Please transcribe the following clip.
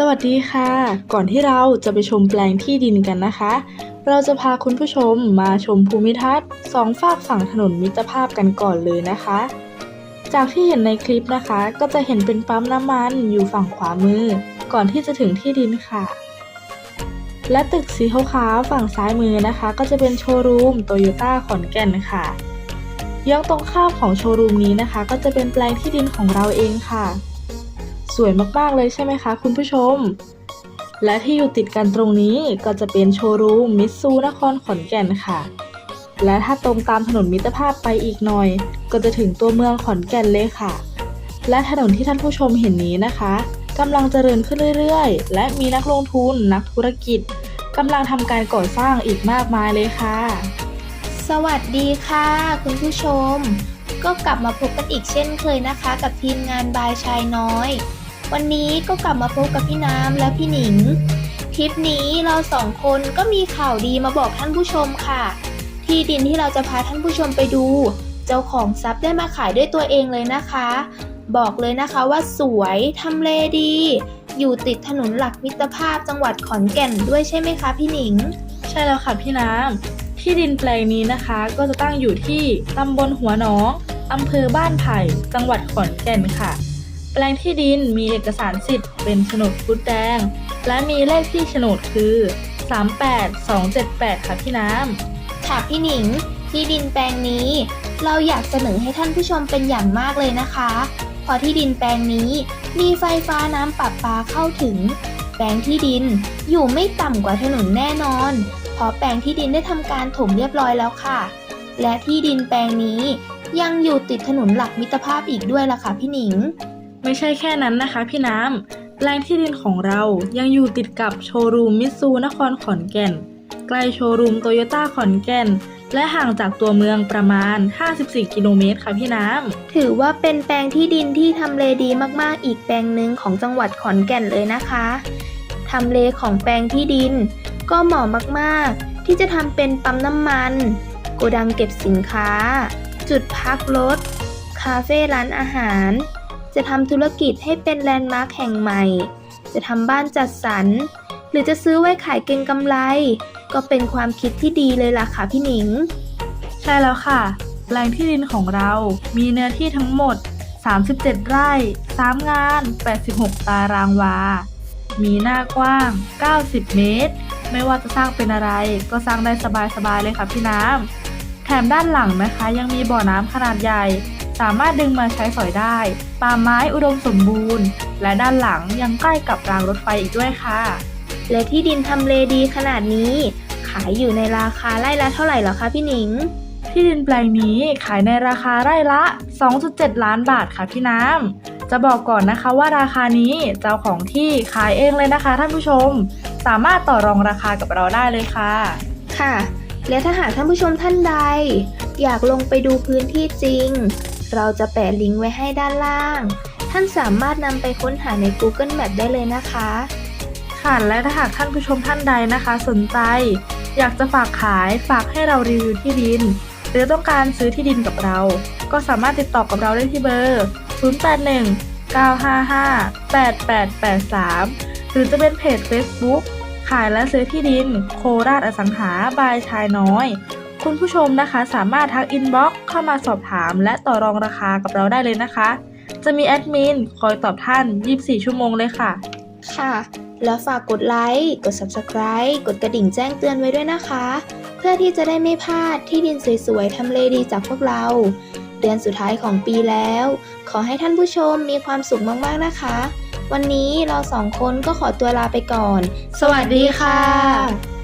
สวัสดีค่ะ ก่อนที่เราจะไปชมแปลงที่ดินกันนะคะ เราจะพาคุณผู้ชมมาชมภูมิทัศน์สองฝากฝั่งถนนมิตรภาพกันก่อนเลยนะคะ จากที่เห็นในคลิปนะคะ ก็จะเห็นเป็นปั๊มน้ำมันอยู่ฝั่งขวามือ ก่อนที่จะถึงที่ดินค่ะ และตึกสีขาวๆฝั่งซ้ายมือนะคะ ก็จะเป็นโชว์รูมโตโยต้าขอนแก่นค่ะยื้องตรงข้ามของโชว์รูมนี้นะคะ ก็จะเป็นแปลงที่ดินของเราเองค่ะ สวยมากๆเลยใช่ไหมคะคุณผู้ชม และที่อยู่ติดกันตรงนี้ก็จะเป็นโชว์รูมมิตซูนครขอนแก่นค่ะ และถ้าตรงตามถนนมิตรภาพไปอีกหน่อย ก็จะถึงตัวเมืองขอนแก่นเลยค่ะ และถนนที่ท่านผู้ชมเห็นนี้นะคะกำลังเจริญขึ้นเรื่อยๆ และมีนักลงทุนนักธุรกิจกำลังทำการก่อสร้างอีกมากมายเลยค่ะ สวัสดีค่ะ คุณผู้ชม ก็กลับมาพบกันอีกเช่นเคยนะคะ กับทีมงานบายชายน้อย วันนี้ก็กลับมาพบกับพี่น้ำและพี่หนิง คลิปนี้เราสองคนก็มีข่าวดีมาบอกท่านผู้ชมค่ะ ที่ดินที่เราจะพาท่านผู้ชมไปดู เจ้าของทรัพย์ได้มาขายด้วยตัวเองเลยนะคะ บอกเลยนะคะว่าสวยทำเลดี อยู่ติดถนนหลักมิตรภาพจังหวัดขอนแก่นด้วยใช่ไหมคะพี่หนิง ใช่แล้วค่ะพี่น้ำที่ดินแปลงนี้นะคะก็จะตั้งอยู่ที่ตำบลหัวหนองอำเภอบ้านไผ่ จังหวัดขอนแก่นค่ะ แปลงที่ดินมีเอกสารสิทธิ์เป็นโฉนดฟุตแดง และมีเลขที่โฉนดคือ 38278 ค่ะพี่น้ำค่ะพี่หนิง ที่ดินแปลงนี้ เราอยากเสนอให้ท่านผู้ชมเป็นอย่างมากเลยนะคะเพราะที่ดินแปลงนี้มีไฟฟ้าน้ำประปาเข้าถึง แปลงที่ดินอยู่ไม่ต่ำกว่าถนนแน่นอน เพราะแปลงที่ดินได้ทำการถมเรียบร้อยแล้วค่ะ และที่ดินแปลงนี้ยังอยู่ติดถนนหลักมิตรภาพอีกด้วยล่ะค่ะพี่หนิง ไม่ใช่แค่นั้นนะคะพี่น้ำแปลงที่ดินของเรายังอยู่ติดกับโชว์รูมมิซูนครขอนแก่น ใกล้โชว์รูมโตโยต้าขอนแก่น และห่างจากตัวเมืองประมาณ 54 กิโลเมตรค่ะพี่น้ำถือว่าเป็นแปลงที่ดินที่ทำเลดีมากๆ อีกแปลงหนึ่งของจังหวัดขอนแก่นเลยนะคะทำเลของแปลงที่ดิน ก็เหมาะมากๆ ที่จะทำเป็นปั๊มน้ำมัน โกดังเก็บสินค้า จุดพักรถ คาเฟ่ร้านอาหาร จะทำธุรกิจให้เป็นแลนด์มาร์คแห่งใหม่ จะทำบ้านจัดสรร หรือจะซื้อไว้ขายเก็งกำไร ก็เป็นความคิดที่ดีเลยล่ะค่ะพี่หนิง ใช่แล้วค่ะ แปลงที่ดินของเรา มีเนื้อที่ทั้งหมด 37 ไร่ 3 งาน 86 ตารางวา มีหน้ากว้าง 90 เมตร ไม่ว่าจะสร้างเป็นอะไร ก็สร้างได้สบายๆเลยค่ะพี่น้ำแถมด้านหลังนะคะ ยังมีบ่อน้ำขนาดใหญ่ สามารถดึงมาใช้สอยได้ ป่าไม้อุดมสมบูรณ์ และด้านหลังยังใกล้กับรางรถไฟอีกด้วยค่ะ และที่ดินทำเลดีขนาดนี้ ขายอยู่ในราคาไร่ละเท่าไหร่เหรอคะพี่หนิง ที่ดินแปลงนี้ขายในราคาไร่ละ 2.7 ล้านบาทค่ะพี่น้ำจะบอกก่อนนะคะว่าราคานี้เจ้าของที่ขายเองเลยนะคะท่านผู้ชม สามารถต่อรองราคากับเราได้เลยค่ะ ค่ะ และถ้าหากท่านผู้ชมท่านใด อยากลงไปดูพื้นที่จริง เราจะแปะลิงก์ไว้ให้ด้านล่าง ท่านสามารถนำไปค้นหาใน Google Map ได้เลยนะคะ ค่ะ และถ้าหากท่านผู้ชมท่านใดนะคะ สนใจ อยากจะฝากขายฝากให้เรารีวิวที่ดิน หรือต้องการซื้อที่ดินกับเรา ก็สามารถติดต่อกับเราได้ที่เบอร์ 081 955 8883 หรือจะเป็นเพจ Facebook ขายและซื้อที่ดิน โคราชอสังหาบายชายน้อย คุณผู้ชมนะคะ สามารถทักอินบ็อกซ์เข้ามาสอบถาม และต่อรองราคากับเราได้เลยนะคะ จะมีแอดมินคอยตอบท่าน 24 ชั่วโมงเลยค่ะ ค่ะ แล้วฝากกดไลค์กด Subscribe กดกระดิ่งแจ้งเตือนไว้ด้วยนะคะ เพื่อที่จะได้ไม่พลาดที่ดินสวยๆทำเลดีจากพวกเรา เดือนสุดท้ายของปีแล้ว ขอให้ท่านผู้ชมมีความสุขมากๆนะคะ วันนี้เราสองคนก็ขอตัวลาไปก่อน สวัสดีค่ะ